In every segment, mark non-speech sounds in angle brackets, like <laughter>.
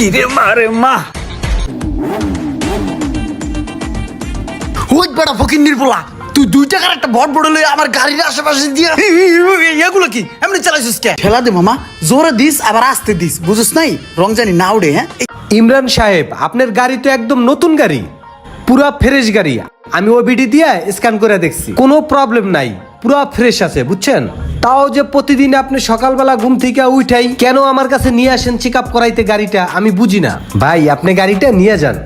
ইরে মারে মা ওই বেটা ফকির নির্বলা তুই দুই টাকার একটা বট বড় লই আমার গাড়ির আশেপাশে দিয়া এগুলো কি? এমনি চালাইছিস কে? ঠেলা দে মামা জোরে দিস আবার আস্তে দিস বুঝছিস নাই? রং জানি না উড়ে হ্যাঁ? ইমরান সাহেব আপনার গাড়ি তো একদম নতুন গাড়ি পুরা ফ্রেশ গাড়ি। আমি ওবিডি দিয়ে স্ক্যান করে দেখছি। কোনো প্রবলেম নাই পুরা ফ্রেশ আছে বুঝছেন? তাও যে প্রতিদিন আপনি সকালবেলা ঘুম থেকে উঠাই কেন আমার কাছে নিয়ে আসেন চেক আপ করাইতে গাড়িটা আমি বুঝি না। ভাই আপনি গাড়িটা নিয়ে যান।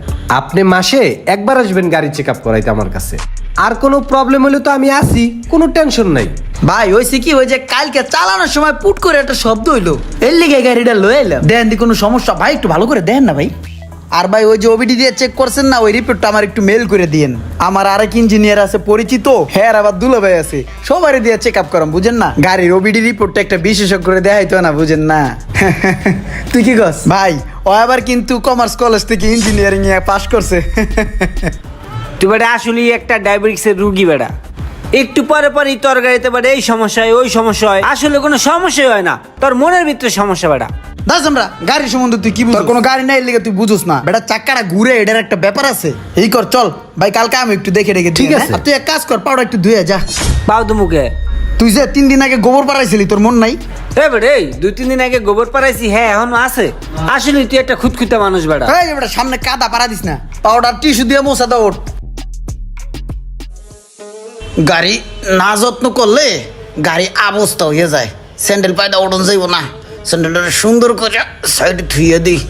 আপনি মাসে একবার আসবেন গাড়ি চেক আপ করাইতে আমার কাছে। আর কোনো প্রবলেম হলে তো আমি আসি কোনো টেনশন নাই। ভাই হয়েছে কি ওই যে কালকে চালানোর সময় পুট করে একটা শব্দ হইল। এর লিগে গাড়িটা লয়ে এলাম। দেন দি কোনো সমস্যা? ভাই একটু ভালো করে দেন না ভাই। আর ভাই, ওই যে ওবিডি দিয়ে চেক করছেন না, ওই রিপোর্টটা আমার একটু মেল করে দিয়েন। আমার আরেক ইঞ্জিনিয়ার আছে, পরিচিত হ্যাঁ আবার দুলো ভাই আছে। সবারই দিয়ে চেক আপ করাম, বুঝেন না? গাড়ির ওবিডি রিপোর্টটা একটা বিশেষজ্ঞ করে দেখাইতো না, বুঝেন না? <laughs> তুই কি কস ভাই, ও আবার কিন্তু কমার্স কলেজ থেকে ইঞ্জিনিয়ারিং এ পাশ করছে। <laughs> তুই বেটা আসলেই একটা ডায়াবেটিক্সের রুগী বেটা। একটু পরে পরে তোর গাড়িতে বেটা এই সমস্যা হয় ওই সমস্যা হয়। আসলে কোনো সমস্যাই হয় না। তোর মনের ভিতরে সমস্যা বেটা। দাস আমরা গাড়ির সম্বন্ধে তুই কি বুঝ কোনো গাড়ি নাই লেগে তুই বুঝুস না। বেটা চাক্কাটা ঘুরে এটার একটা ব্যাপার আছে। এই কর চল। ভাই কালকে আমি একটু দেখে রেখে ঠিক আছে। তুই এক কাজ কর পাউডার একটু ধুয়ে যা। পাও তো মুখে। তুই যে তিন দিন আগে গোবর পাড়াইছিলি তোর মন নাই? এ দুই তিন দিন আগে গোবর পাড়াইছি হ্যাঁ এখনও আছে। আসলে তুই একটা খুঁতখুঁতে মানুষ বেটা। এই বেটা সামনে কাদা পাড়া দিস না। পাউডার টিস্যু দিয়ে মোছা দাও ওঠ গাড়ি না যত্ন করলে গাড়ি অবস্থা হয়ে যায়। স্যান্ডেল পায়দা ওঠন যাইব না। স্যান্ডেলটা সুন্দর করে সাইডে ধুইয়ে দিই।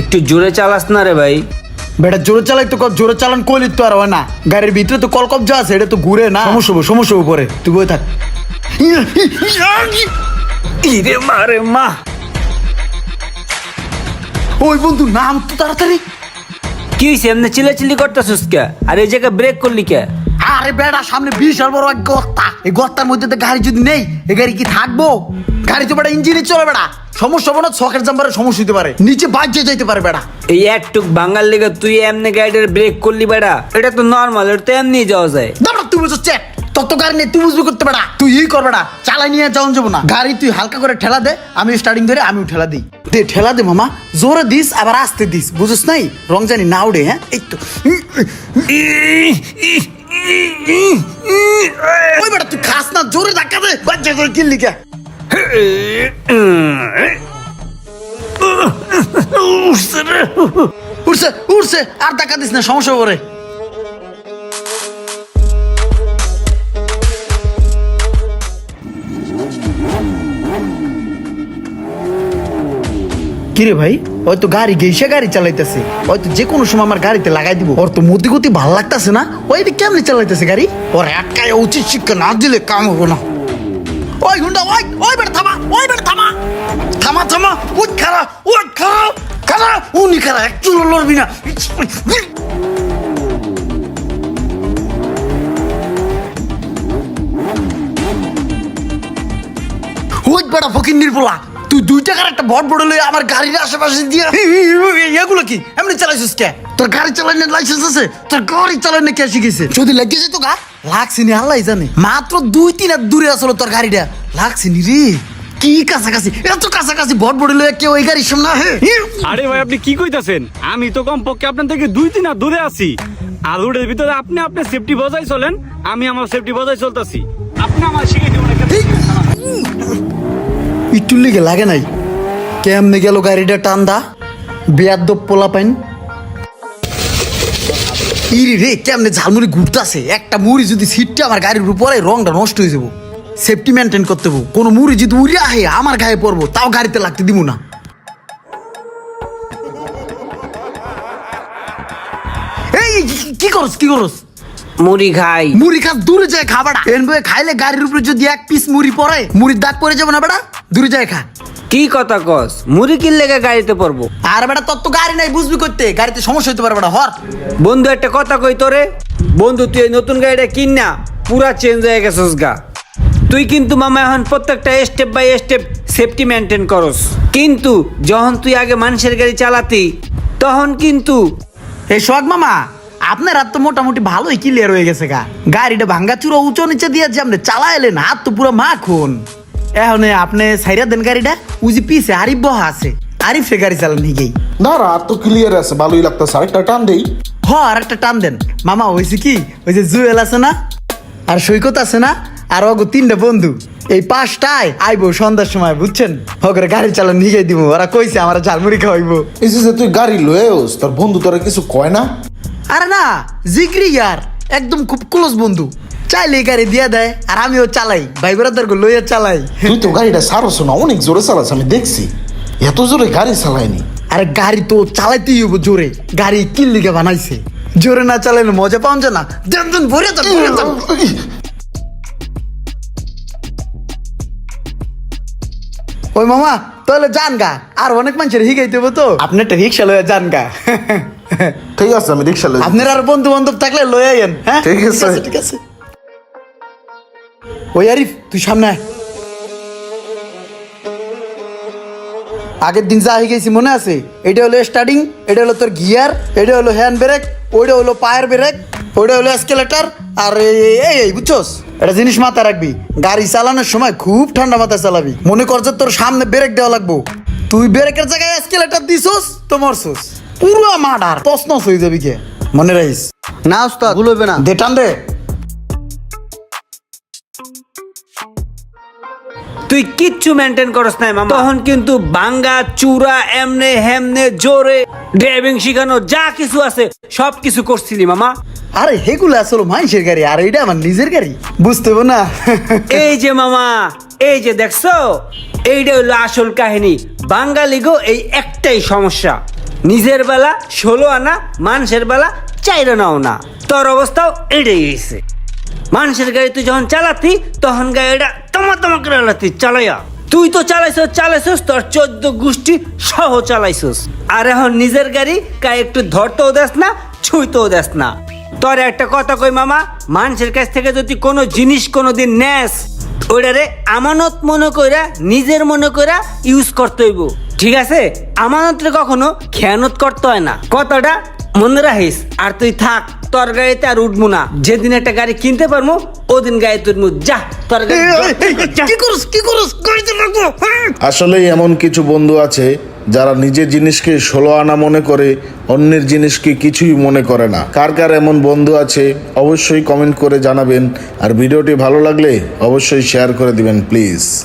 একটু জোরে চালাস না রে ভাই। বেটা জোরে চালাই তো জোরে চালান কইলি তো আর হয় না। গাড়ির ভিতরে তো কল কবজা আছে এটা তো ঘুরে না। সমস্যা হব সমস্যা হব পরে। তুই বই থাক। ইরে মারে মা। ওই বন্ধু নাম তো তাড়াতাড়ি। কি হয়েছে এমনি চিল্লাচিল্লি করতেছিস কে? আর এই জায়গায় ব্রেক করলি কে? আরে বেড়া সামনে বিশাল বড় এক গর্তা। এই গর্তার মধ্যে তো গাড়ি যদি নেই এই গাড়ি কি থাকব? গাড়ি তো বেড়া ইঞ্জিনে চলে বেড়া। সমস্যা না শখের জাম্বারে সমস্যা হতে পারে। নিচে বাজ্যে যাইতে পারে বেড়া। এই একটুক বাঙাল লেগে তুই এমনি গাড়িটার ব্রেক করলি বেটা এটা তো নর্মাল এটা তো এমনি যাওয়া যায়। দাঁড়া তুই বুঝছ চেক তোর তো গাড়ি নেই তুই বুঝবি করতে বেড়া। তুই ই কর বেড়া চালাই নিয়ে যাওয়া যাব না। গাড়ি তুই হালকা করে ঠেলা দে, আমি স্টার্টিং ধরে আমিও ঠেলা দিই। দে, ঠেলা দে মামা, জোরে দিস, আবার আস্তে দিস বুঝছিস নাই? রং জানি না উড়ে হ্যাঁ? এই তো। ওই বেটা তুই খাস না, জোরে ধাক্কা দে, বাচ্চা করে কিনলি কে উঠছে উঠছে আর ধাক্কা দিস না, সমস্যা করে কিরে ভাই হয়তো গাড়ি গেইসা গাড়ি চালাইতেছে। হয়তো যে কোনো সময় আমার গাড়িতে লাগাই দিব। ওর তো মতি গতি ভালো লাগতেছে না? ওই দিকে কেমনে চালাইতেছে গাড়ি? ওর আটকায় উচিত শিক্ষা না দিলে কাম হব না। ওই গুন্ডা, ওই ওই বেটা থামা, ওই বেটা থামা। থামা থামা ওই খারা ওই খারা খারা উনি খারা একটু লড়বি না। ওই বেটা ফকির নির্বলা তুই দুই টাকার একটা বট বড় লই আমার গাড়ির আশেপাশে দিয়ে এগুলো কি? এমনি চালাইছিস কে? তোর গাড়ি চালানোর লাইসেন্স আছে? তোর গাড়ি চালানো কে শিখেছে? যদি যেত গা। লাগছে নি আল্লাহ জানে। মাত্র দুই তিন হাত দূরে আসলো তোর গাড়িটা। লাগছে নি রে। কি কাছাকাছি? এত কাছাকাছি বট বড় লই কেউ ওই গাড়ির সামনে আরে ভাই আপনি কি কইতাছেন? আমি তো কমপক্ষে আপনার থেকে দুই তিন হাত দূরে আছি। আলুরের ভিতরে আপনি আপনার সেফটি বজায় চলেন আমি আমার সেফটি বজায় চলতেছি। আপনি আমার শিখে একটু লেগে লাগে নাই। কেমনে গেল গাড়িটা টান্দা? বেয়াদ্দ পোলা পাইন। ইরি রে কেমনে ঝালমুড়ি ঘুরতাছে? একটা মুড়ি যদি সিটটা আমার গাড়ির উপরে রংটা নষ্ট হয়ে যাব। সেফটি মেনটেন করতে হব। কোনো মুড়ি যদি উড়ে আহে আমার গায়ে পড়ব। তাও গাড়িতে লাগতে দিব না। এই কি করস কি করস? মুড়ি খাই। মুড়ি খা দূরে যায় খা বেড়া এন বয়ে খাইলে গাড়ির উপরে যদি এক পিস মুড়ি পড়ে মুড়ির দাগ পড়ে যাবে না বেড়া দূরে যায় খা। কি কথা কস? মুড়ি গাড়িতে পড়ব। আর বেটা তোর তো গাড়ি নাই বুঝবি করতে গাড়িতে সমস্যা পারে বেটা হর। বন্ধু একটা কথা কই তোরে? বন্ধু তুই এই নতুন গাড়িটা কিন না পুরা চেঞ্জ হয়ে গেছিস গা। তুই কিন্তু মামা এখন প্রত্যেকটা step by step safety maintain করস। কিন্তু যখন তুই আগে মানুষের গাড়ি চালাতি তখন কিন্তু এই সোহাগ মামা আপনার হাত তো মোটামুটি ভালোই ক্লিয়ার হয়ে গেছে গা। গাড়িটা ভাঙ্গা চুরো উঁচু নিচে দিয়ে যে আপনি চালা এলেন হাত তো পুরো মাখন। এখন আপনি সাইরা দেন গাড়িটা উজি পিছে আরিফ বহা আছে। আরিফ গাড়ি চালান নিগেই। না আর তো ক্লিয়ার আছে ভালোই লাগতেছে। আরেকটা টান দেই। হ আর একটা টান দেন। মামা হয়েছে কি? ওই যে জুয়েল আছে না? আর সৈকত আছে না? আর অগো তিনটা বন্ধু। এই পাঁচটায় আইবো সন্ধ্যার সময় বুঝছেন? হকরে গাড়ি চালান নিয়ে দিব। ওরা কইছে আমার ঝালমুড়ি খাওয়াইবো। এই যে তুই গাড়ি লয়েস তোর বন্ধু তোরা কিছু কয় না? আরে না জিগরি ইয়ার। একদম খুব ক্লোজ বন্ধু। চাইলে গাড়ি দিয়ে দেয় আর আমিও চালাই ভাই বেড়াদার লইয়া চালাই। তুই তো গাড়িটা সারস না অনেক জোরে চালাস আমি দেখছি। এত জোরে গাড়ি চালাইনি আরে গাড়ি তো চালাইতেই হইব জোরে গাড়ি কিল লিগে বানাইছে। জোরে না চালাইলে মজা পাওয়া যায় না দেন দেন ভরে ওই মামা তাহলে যান গা আর অনেক মানুষের হিগাইতে হব তো। আপনি একটা রিক্সা লয়ে যান গা। ঠিক আছে আমি রিক্সা লই আপনার আর বন্ধু বান্ধব থাকলে লয়ে আইয়েন হ্যাঁ? ঠিক আছে। ঠিক আছে। ওই আরিফ তুই সামনে আয়। আগের দিন যা হয়ে গেছি মনে আছে? এটা হলো স্টার্টিং এটা হলো তোর গিয়ার এটা হলো হ্যান্ড ব্রেক ওইটা হলো পায়ের ব্রেক ওইটা হলো স্কেলেটার আর এই এই এটা জিনিস মাথায় রাখবি। গাড়ি চালানোর সময় খুব ঠান্ডা মাথায় চালাবি। মনে কর যে তোর সামনে ব্রেক দেওয়া লাগবো। তুই ব্রেকের জায়গায় এসকেলেটার দিছস তো মরছস। পুরো মার্ডার তসনস হয়ে যাবি কে মনে রাখিস। না উস্তাদ ভুল হইবে না। দে টান দে। তুই কিচ্ছু মেনটেন করস নাই মামা। তখন কিন্তু বাঙ্গা চূড়া এমনে হেমনে জোরে ড্রাইভিং শিখানো যা কিছু আছে সব কিছু করছিলি মামা। আরে হেগুলো আসলে মানুষের গাড়ি আর এটা আমার নিজের গাড়ি। বুঝতে হবে না। <laughs> এই যে মামা এই যে দেখছ এইটা হলো আসল কাহিনী। বাঙালি গো এই একটাই সমস্যা। নিজের বেলা ষোলো আনা মানুষের বেলা চাইরে নাও না। তোর অবস্থাও এটাই হয়েছে। মানুষের গাড়ি তুই যখন চালাতি তখন গাড়িটা তোমার তোমাকে করে চালাতি চালাইয়া। তুই তো চালাইছস চালাইছস, তোর চোদ্দ গোষ্ঠী সহ চালাইছস। আর এখন নিজের গাড়ি কাই একটু ধরতেও দেস না, ছুঁইতেও দেস না। তোর একটা কথা কই মামা, মানুষের কাছ থেকে যদি কোনো জিনিস কোনো দিন নেস, ওইটারে আমানত মনে কইরা, নিজের মনে কইরা ইউজ করতে হইব। ঠিক আছে? আমানতরে কখনো খেয়ানত করতে হয় না। কথাটা মনে রাখিস আর তুই থাক তোর গাড়িতে আর উঠবো না। যেদিন একটা গাড়ি কিনতে পারব ওদিন গাড়ি তুলবো। যা তোর। কি করস কি করস? গাড়িতে রাখব হ্যাঁ। আসলেই এমন কিছু বন্ধু আছে যারা নিজের জিনিসকে ষোলো আনা মনে করে অন্যের জিনিসকে কিছুই মনে করে না। কার কার এমন বন্ধু আছে অবশ্যই কমেন্ট করে জানাবেন। আর ভিডিওটি ভালো লাগলে অবশ্যই শেয়ার করে দিবেন প্লিজ।